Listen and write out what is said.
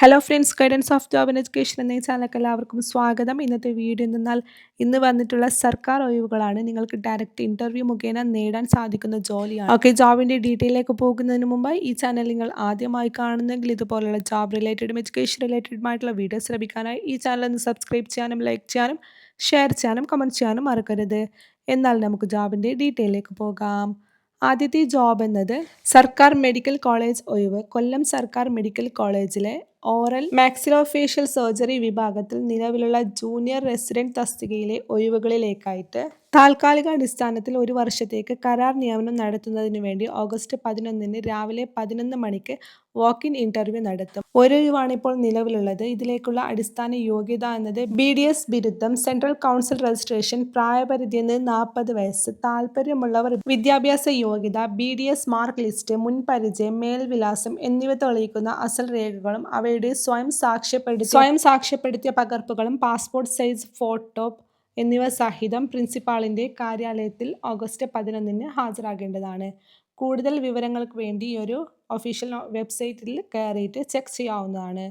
Hello friends guidance of job and education എന്ന ചാനലിലേക്ക് എല്ലാവർക്കും സ്വാഗതം. ഇന്നത്തെ വീഡിയോ എന്നാൽ ഇന്ന് വന്നിട്ടുള്ള സർക്കാർ ഒഴിവുകളാണ്. നിങ്ങൾക്ക് ഡയറക്റ്റ് ഇന്റർവ്യൂ മുഖേന നേടാൻ സാധിക്കുന്ന ജോലിയാണ്. ഓക്കെ ജോബിന്റെ ഡീറ്റെയിലേക്ക് പോകുന്നതിന് മുമ്പായി ഈ ചാനൽ നിങ്ങൾ ആദ്യമായി കാണുന്നെങ്കിൽ ഇതുപോലുള്ള ജോബ് റിലേറ്റഡും എഡ്യൂക്കേഷൻ റിലേറ്റഡുമായിട്ടുള്ള വീഡിയോസ് ലഭിക്കാനായി ഈ ചാനൽ ഒന്ന് സബ്സ്ക്രൈബ് ചെയ്യാനും ലൈക്ക് ചെയ്യാനും ഷെയർ ചെയ്യാനും കമന്റ് ചെയ്യാനും മറക്കരുത്. എന്നാൽ നമുക്ക് ജോബിന്റെ ഡീറ്റെയിലേക്ക് പോകാം. ആദ്യത്തെ ജോബ് എന്നത് സർക്കാർ മെഡിക്കൽ കോളേജ് ഒഴിവ്. കൊല്ലം സർക്കാർ മെഡിക്കൽ കോളേജിലെ ഓറൽ മാക്സിലോഫേഷ്യൽ സർജറി വിഭാഗത്തിൽ നിലവിലുള്ള ജൂനിയർ റെസിഡന്റ് തസ്തികയിലെ ഒഴിവുകളിലേക്കായിട്ട് താൽക്കാലിക അടിസ്ഥാനത്തിൽ ഒരു വർഷത്തേക്ക് കരാർ നിയമനം നടത്തുന്നതിന് വേണ്ടി ഓഗസ്റ്റ് പതിനൊന്നിന് രാവിലെ പതിനൊന്ന് മണിക്ക് വാക്ക് ഇൻ ഇന്റർവ്യൂ നടത്തും ഒരൊഴിവാണ് ഇപ്പോൾ നിലവിലുള്ളത്. ഇതിലേക്കുള്ള അടിസ്ഥാന യോഗ്യത എന്നത് ബി ഡി എസ് ബിരുദം സെൻട്രൽ കൗൺസിൽ രജിസ്ട്രേഷൻ പ്രായപരിധി എന്നത് നാൽപ്പത് വയസ്സ് താല്പര്യമുള്ളവർ വിദ്യാഭ്യാസ യോഗ്യത B D S mark list മുൻപരിചയം മേൽവിലാസം എന്നിവ തെളിയിക്കുന്ന അസൽ രേഖകളും അവയുടെ സ്വയം സാക്ഷ്യപ്പെടുത്തി സ്വയം സാക്ഷ്യപ്പെടുത്തിയ പകർപ്പുകളും പാസ്പോർട്ട് സൈസ് ഫോട്ടോ എന്നിവ സഹിതം പ്രിൻസിപ്പാളിന്റെ കാര്യാലയത്തിൽ ഓഗസ്റ്റ് പതിനൊന്നിന് ഹാജരാകേണ്ടതാണ്. കൂടുതൽ വിവരങ്ങൾക്ക് വേണ്ടി ഒരു ഒഫീഷ്യൽ വെബ്സൈറ്റിൽ കയറിയിട്ട് ചെക്ക് ചെയ്യാവുന്നതാണ്.